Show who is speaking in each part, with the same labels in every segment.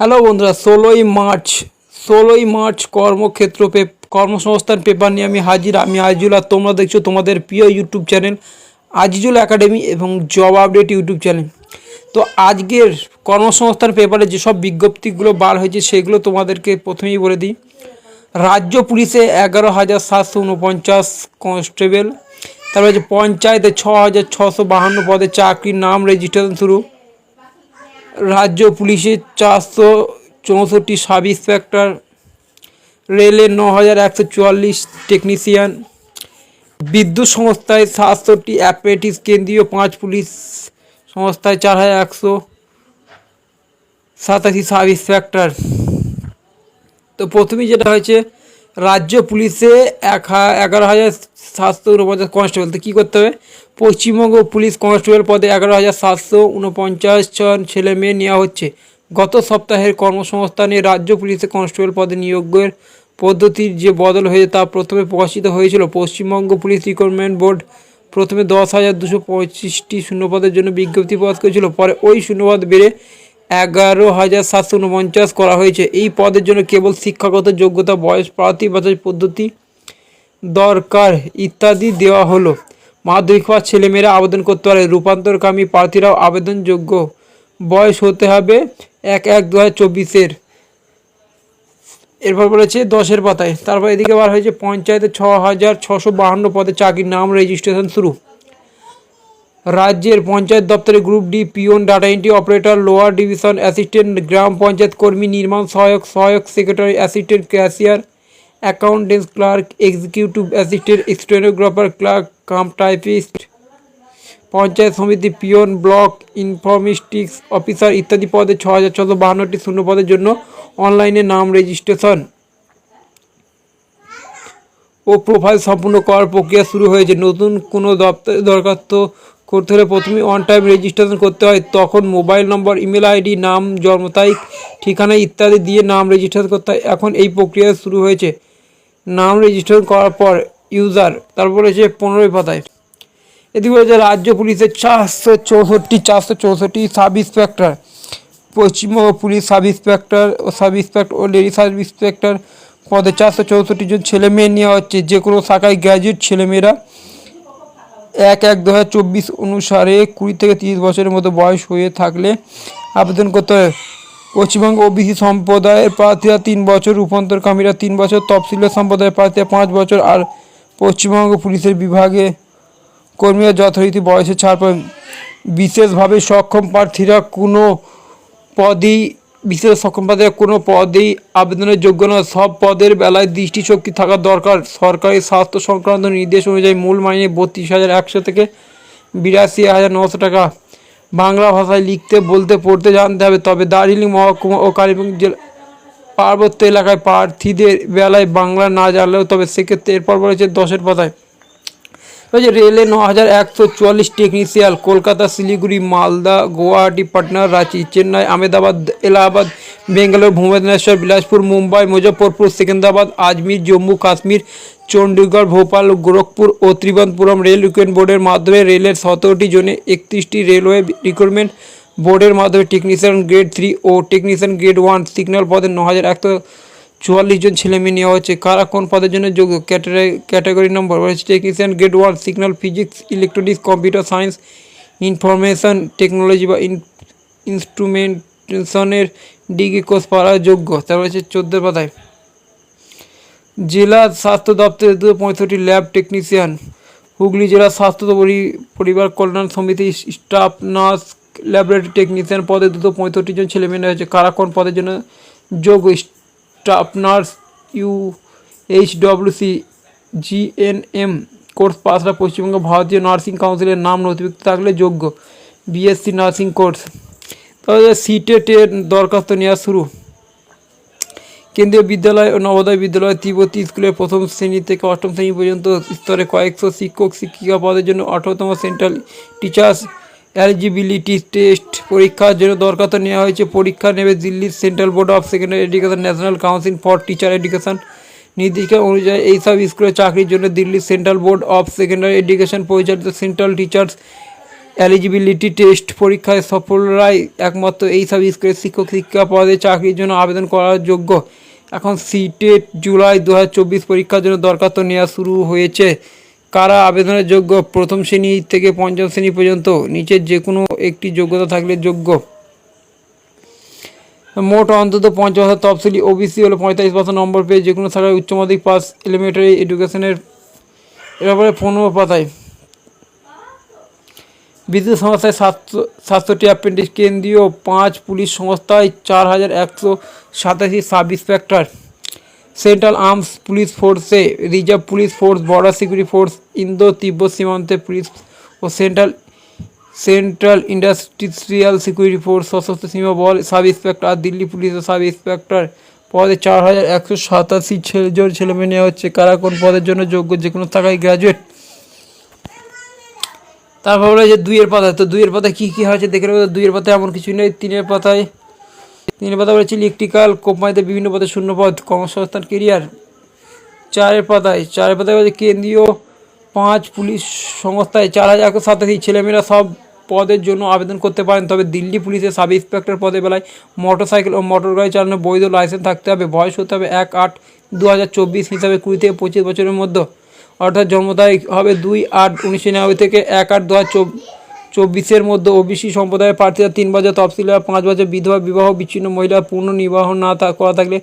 Speaker 1: Hello বন্ধুরা, ষোলোই March ষোলোই মার্চ কর্মক্ষেত্র পে, কর্মসংস্থান পেপার নিয়ে আমি হাজির। আমি আজিজুল আর তোমরা দেখছ তোমাদের প্রিয় ইউটিউব চ্যানেল আজিজুল একাডেমি এবং জব আপডেট ইউটিউব চ্যানেল তো আজকের কর্মসংস্থান পেপারে যেসব বিজ্ঞপ্তিগুলো বার হয়েছে সেগুলো তোমাদেরকে প্রথমেই বলে দিই। রাজ্য পুলিশে এগারো হাজার সাতশো উনপঞ্চাশ কনস্টেবল, তারপরে হচ্ছে পঞ্চায়েতে ছ হাজার ছশো বাহান্ন পদে চাকরির নাম রেজিস্ট্রেশন শুরু। রাজ্য পুলিশের চারশো চৌষট্টি সাব ইন্সপেক্টর রেলের ন হাজার একশো চুয়াল্লিশ টেকনিশিয়ান, বিদ্যুৎ সংস্থায় সাতষট্টি অ্যাপ্রেটিস, কেন্দ্রীয় পাঁচ পুলিশ সংস্থায় চার হাজার একশো সাতাশি সাব ইন্সপেক্টর। তো প্রথমেই যেটা হয়েছে, রাজ্য পুলিশে এক এগারো হাজার সাতশো উনপঞ্চাশ কনস্টেবল তো কী করতে হবে? পশ্চিমবঙ্গ পুলিশ কনস্টেবল পদে এগারো হাজার সাতশো উনপঞ্চাশ জন ছেলে মেয়ে নেওয়া হচ্ছে। গত সপ্তাহের কর্মসংস্থানে রাজ্য পুলিশে কনস্টেবল পদে নিয়োগের পদ্ধতির যে বদল হয়েছে তা প্রথমে প্রকাশিত হয়েছিল। পশ্চিমবঙ্গ পুলিশ রিক্রুটমেন্ট বোর্ড প্রথমে দশ হাজার দুশো পঁচিশটি শূন্যপদের জন্য বিজ্ঞপ্তি প্রকাশ করেছিল। পরে ওই শূন্যপদ বেড়ে এগারো হাজার সাতশো উনপঞ্চাশ করা হয়েছে। এই পদের জন্য কেবল শিক্ষাগত যোগ্যতা, বয়স, প্রার্থী, বাছাই পদ্ধতি দরকার ইত্যাদি দেওয়া হলো। মাধ্যমিক পাস ছেলেমেয়েরা আবেদন করতে পারে। রূপান্তরকামী প্রার্থীরাও আবেদনযোগ্য। বয়স হতে হবে এক এক দু হাজার চব্বিশের। এরপর বলেছে, দশের পাতায়। তারপর এদিকে বার হয়েছে, পঞ্চায়েতে ছ হাজার ছশো বাহান্ন পদে চাকরির নাম রেজিস্ট্রেশন শুরু। রাজ্যের পঞ্চায়েত দপ্তরে group D, peon, data entry operator, lower division assistant, গ্রাম পঞ্চায়েত কর্মী, নির্মাণ সহায়ক সহায়ক secretary assistant, cashier accountants clerk executive assistant stenographer clerk cum typist panchayat সমিতি পিওন ব্লক, ইনফরমেটিক্স অফিসার ইত্যাদি পদে ছ হাজার ছশো বাহান্নটি শূন্য পদের জন্য অনলাইনে নাম রেজিস্ট্রেশন। ও প্রোফাইল সম্পূর্ণ করার প্রক্রিয়া শুরু হয়েছে। নতুন কোনো দপ্তরে দরখাস্ত করতে হলে প্রথমে অন টাইম রেজিস্ট্রেশন করতে হয়। তখন মোবাইল নম্বর ইমেল আইডি নাম, জন্ম তারিখ, ঠিকানা ইত্যাদি দিয়ে নাম রেজিস্ট্রেশন করতে হয়। এখন এই প্রক্রিয়া শুরু হয়েছে। নাম রেজিস্ট্রেশন করার পর ইউজার তারপর হচ্ছে পনেরোই পাতায়। এদিকে হচ্ছে রাজ্য পুলিশের চারশো চৌষট্টি চারশো চৌষট্টি sub inspector Paschimbanga police sub inspector ও সাব ইন্সপেক্টর ও লেডি সাব ইন্সপেক্টর পদে চারশো চৌষট্টি জন ছেলে মেয়ে নেওয়া হচ্ছে। যে কোনো শাখায় গ্র্যাজুয়েট ছেলেমেয়েরা এক এক দু হাজার চব্বিশ অনুসারে কুড়ি থেকে তিরিশ বছরের মতো বয়স হয়ে থাকলে আবেদন করতে হবে পশ্চিমবঙ্গ ওবিসি সম্প্রদায়ের প্রার্থীরা তিন বছর, রূপান্তরকামীরা তিন বছর তফসিলের সম্প্রদায়ের প্রার্থীরা পাঁচ বছর আর পশ্চিমবঙ্গ পুলিশের বিভাগে কর্মীরা যথারীতি বয়সে ছাড় পাবেন। বিশেষভাবে সক্ষম প্রার্থীরা কোনো পদেই, বিশেষ সক্ষম প্রার্থীরা কোনো পদেই আবেদনের যোগ্য নয়। সব পদের বেলায় দৃষ্টিশক্তি থাকা দরকার। সরকারি স্বাস্থ্য সংক্রান্ত নির্দেশ অনুযায়ী মূল মাইনে বত্রিশ হাজার একশো থেকে বিরাশি হাজার নশো টাকা। বাংলা ভাষায় লিখতে, বলতে, পড়তে জানতে হবে। তবে দার্জিলিং মহকুমা ও কালিম্পং জেলা পার্বত্য এলাকায় প্রার্থীদের বেলায় বাংলা না জানলেও, তবে সেক্ষেত্রে এরপর বলেছে দশের পাতায়। রয়েছে রেলে ন হাজার একশো চুয়াল্লিশ টেকনিশিয়াল, কলকাতা, শিলিগুড়ি, মালদা, গুয়াহাটি, পাটনা, রাঁচি, চেন্নাই আমেদাবাদ এলাহাবাদ বেঙ্গালোর, ভুবনেশ্বর, বিলাসপুর, মুম্বাই, মুজফ্ফরপুর, সেকেন্দ্রাবাদ, আজমির, জম্মু, কাশ্মীর, চণ্ডীগড়, ভোপাল, গোরখপুর ও ত্রিবন্তপুরম রেল রিক্রুটমেন্ট বোর্ডের মাধ্যমে রেলের সতেরোটি জনে একত্রিশটি রেলওয়ে রিক্রুটমেন্ট বোর্ডের মাধ্যমে টেকনিশিয়ান গ্রেড থ্রি ও টেকনিশিয়ান গ্রেড ওয়ান সিগন্যাল পদে ন হাজার একশো চুয়াল্লিশ জন ছেলে মেয়ে নেওয়া হচ্ছে কারা কোন পদের জন্য যোগ্য category number? Technician grade one signal physics electronics computer science information technology বা ইনস্ট্রুমেন্টেশনের ডিগ্রি কোর্স পাওয়ার যোগ্য। তারপর হচ্ছে চোদ্দ পাতায়। জেলা স্বাস্থ্য দপ্তরে দুশো পঁয়ষট্টি ল্যাব টেকনিশিয়ান। হুগলি জেলা স্বাস্থ্য পরি- পরিবার কল্যাণ সমিতি স্টাফ নার্স ল্যাবরেটরি টেকনিশিয়ান পদে দুশো পঁয়ষট্টি জন ছেলে মেয়ে রয়েছে। কারা কোন পদের জন্য যোগ্য staff nurse U H WC GNM course পাশরা Paschimbanga ভারতীয় নার্সিং কাউন্সিলের নাম নথিভুক্ত থাকলে যোগ্য। BSc nursing course. তবে সিটেটের দরখাস্ত নেওয়া শুরু। কেন্দ্রীয় বিদ্যালয় ও নবোদয় বিদ্যালয় তিব্বতী স্কুলের প্রথম শ্রেণি থেকে অষ্টম শ্রেণি পর্যন্ত স্তরে কয়েকশো শিক্ষক, শিক্ষিকা পদের জন্য আঠারোতম সেন্ট্রাল টিচার্স এলিজিবিলিটি টেস্ট পরীক্ষার জন্য দরখাস্ত নেওয়া হয়েছে। পরীক্ষা নেবে দিল্লির central board of secondary education, national council for teacher education. নির্দেশিকা অনুযায়ী এইসব স্কুলে চাকরির জন্য দিল্লির central board of secondary education পরিচালিত সেন্ট্রাল টিচার্স এলিজিবিলিটি টেস্ট পরীক্ষায় সফলরাই একমাত্র এই সব স্কুলের শিক্ষক শিক্ষা পদে চাকরির জন্য আবেদন করার যোগ্য। এখন সিটেট জুলাই দু হাজার চব্বিশ পরীক্ষার জন্য দরখাস্ত নেওয়া শুরু হয়েছে। কারা আবেদনের যোগ্য? প্রথম শ্রেণি থেকে পঞ্চম শ্রেণি পর্যন্ত। নিচের যে কোনো একটি যোগ্যতা থাকলে যোগ্য। মোট অন্তত পঞ্চাশ হাজার তফসিলি ওবিসি হলে পঁয়তাল্লিশ পার্সেন্ট নম্বর পেয়ে যে কোনো শাখায় উচ্চ মাধ্যমিক পাস এলিমেন্টারি এডুকেশনের এরপরে পনেরো পাতায়। বিদ্যুৎ সংস্থায় সাতশো, সাতষট্টি অ্যাপ্রেন্টিস কেন্দ্রীয় পাঁচ পুলিশ সংস্থায় চার হাজার একশো সাতাশি sub inspector central arms police ফোর্সে, reserve police force, border security force, Indo তিব্বত সীমান্তে পুলিশ ও central central industrial security force, সশস্ত্র সীমা বল সাব ইন্সপেক্টর দিল্লি পুলিশের সাব ইন্সপেক্টর পদে চার হাজার একশো সাতাশি জন ছেলেমেয়ে নেওয়া হচ্ছে। কারা কোন পদের জন্য যোগ্য? যে কোনো থাকায় গ্র্যাজুয়েট তারপর বলে যে দুইয়ের পাতায়, তো দুইয়ের পাতায় কী কী হয়েছে দেখে নেব। দুইয়ের পাতায় এমন কিছু নেই, তিনের পাতায় তিনের পাতায় বলেছে ইলেকট্রিক্যাল কোম্পানিতে বিভিন্ন পদে শূন্য পদ, কর্মসংস্থান, কেরিয়ার। চারের পাতায় চারের পাতায় বলেছে কেন্দ্রীয় পাঁচ পুলিশ সংস্থায় চার হাজার একশো সাতাশি ছেলেমেয়েরা সব পদের জন্য আবেদন করতে পারেন। তবে দিল্লি পুলিশের সাব ইন্সপেক্টর পদে বেলায় মোটরসাইকেল ও মোটর গাড়ি চালানোর বৈধ লাইসেন্স থাকতে হবে। বয়স হতে হবে এক আট দু হাজার চব্বিশ হিসাবে কুড়ি থেকে পঁচিশ বছরের মধ্যে। অর্থাৎ জন্ম তারিখ হবে দুই আট উনিশশো নিরানব্বই থেকে এক আট দু চব্বিশের মধ্যে ওবিসি সম্প্রদায়ের প্রার্থীরা তিন বছর তফসিলা পাঁচ বছর বিধবা, বিবাহ, বিচ্ছিন্ন মহিলা পূর্ণ নির্বাহ না করা থাকলে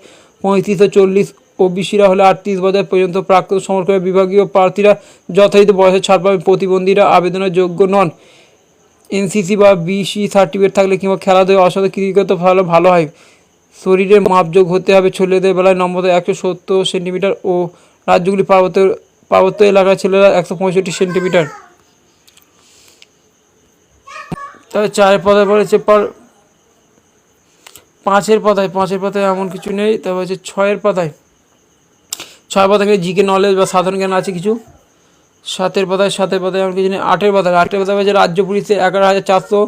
Speaker 1: পঁয়ত্রিশ চল্লিশ ওবিসিরা হলে আটত্রিশ বছর পর্যন্ত প্রাক্তন সমর্থনের বিভাগীয় প্রার্থীরা যথাযথ বয়সে ছাড় পাবেন। প্রতিবন্ধীরা আবেদনের যোগ্য নন। এনসিসি বা বিসি সার্টিফিকেট থাকলে কিংবা খেলাধুলা অসাধু কৃতিগত ভালো ভালো হয়। শরীরের মাপযোগ হতে হবে। ছেলেদের বেলায় নম্বর একশো সত্তর সেন্টিমিটার ও রাজ্যগুলি পার্বত্য পার্বত্য এলাকার ছেলেরা একশো পঁয়ষট্টি সেন্টিমিটার। তবে চারের পদায় পড়েছে পর পাঁচের পাতায় পাঁচের পাতায় এমন কিছু নেই, তবে হচ্ছে ছয়ের পাতায়। ছয় পাতায় জিকে নলেজ বা সাধারণ জ্ঞান আছে কিছু? সাতের পাতায় সাতের পাতায় এমন কিছু নেই, আটের পাতায়। আটের পাতায় হচ্ছে রাজ্য পুলিশে এগারো হাজার চারশো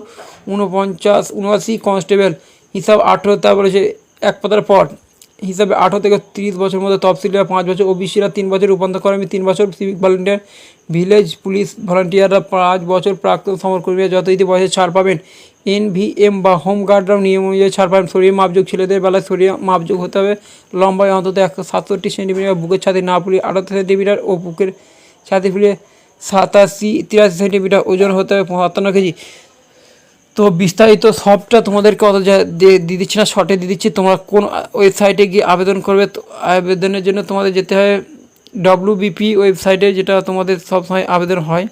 Speaker 1: উনপঞ্চাশ উনআশি কনস্টেবল। হিসাব আঠেরো, তারপর হচ্ছে এক পাতার পর। হিসাবে আঠারো থেকে তিরিশ বছরের মধ্যে তফসিলিরা পাঁচ বছর ওবিসিরা তিন বছর, রূপান্তর কর্মী তিন বছর সিভিক ভলান্টিয়ার ভিলেজ পুলিশ ভলান্টিয়াররা পাঁচ বছর প্রাক্তন সমরকর্মীরা যথারীতি বয়সে ছাড় পাবেন। এনভিএম বা হোম গার্ডরাও নিয়ম অনুযায়ী ছাড় পাবেন। শরীর মাপযোগ ছেলেদের বেলায় শরীর মাপযোগ হতে হবে। লম্বায় অন্তত একশো সাতষট্টি সেন্টিমিটার বুকের ছাতি না পুলি আটাত্তর সেন্টিমিটার ও বুকের ছাতি ফুলিয়ে সাতাশি তিরাশি সেন্টিমিটার ওজন হতে হবে পঁচাত্তর কেজি। তো বিস্তারিত সবটা তোমাদেরকে অত দিয়ে দিচ্ছি না শর্টে দিয়ে দিচ্ছি। তোমরা কোন ওয়েবসাইটে গিয়ে আবেদন করবে আবেদনের জন্য তোমাদের যেতে হয় ডব্লিউ বিপি ওয়েবসাইটে যেটা তোমাদের সবসময় আবেদন হয়।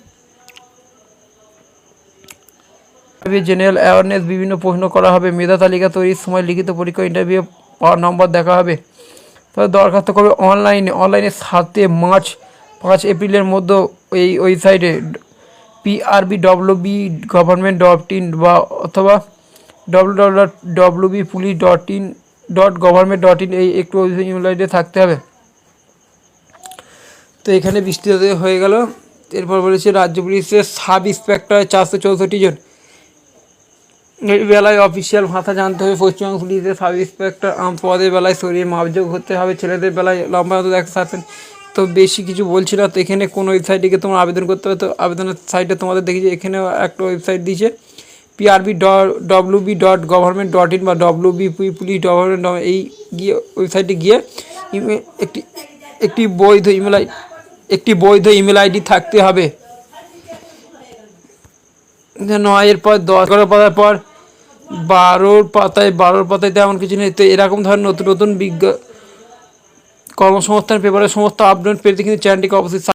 Speaker 1: জেনারেল অ্যাওয়ারনেস বিভিন্ন প্রশ্ন করা হবে, মেধা তালিকা তৈরির সময় লিখিত পরীক্ষা ইন্টারভিউ পাওয়ার নম্বর দেখা হবে। তবে দরখাস্ত করবে অনলাইনে অনলাইনে সাতে মার্চ, পাঁচ এপ্রিলের মধ্যে এই ওয়েবসাইটে PRB WB government dot in বা অথবা W W W B police dot in dot government dot in এই একটু আইডি থাকতে হবে। তো এখানে বিস্তৃত হয়ে গেল। এরপর বলেছে রাজ্য পুলিশের সাব ইন্সপেক্টর চারশো চৌষট্টি জন। বেলায় অফিসিয়াল ভাষা জানতে হবে। পশ্চিমবঙ্গ পুলিশের সাব ইন্সপেক্টর আম পদের বেলায় শরীর মাপযোগ হতে হবে। ছেলেদের বেলায় লম্বা একশো সাত তো বেশি কিছু বলছি না। তো এখানে কোন ওয়েবসাইটে গিয়ে তোমরা আবেদন করতে হবে? তো আবেদনের সাইটে তোমাদের দেখেছি এখানে একটা ওয়েবসাইট দিয়েছে। PRB WB dot government dot in বা ডব্লিউবি পুলিশ গভর্নমেন্ট এই গিয়ে ওয়েবসাইটে গিয়ে একটি একটি বৈধ ইমেল আই একটি বৈধ ইমেল আইডি থাকতে হবে। নয়ের পর দশ, এগারো পাতার পর বারোর পাতায় বারোর পাতায় তেমন কিছু নেই। তো এরকম ধরনের নতুন নতুন বিজ্ঞ কর্মসংস্থান পেপারের সমস্ত আপডেট পেতে কিন্তু চ্যানেলটিকে অবশ্যই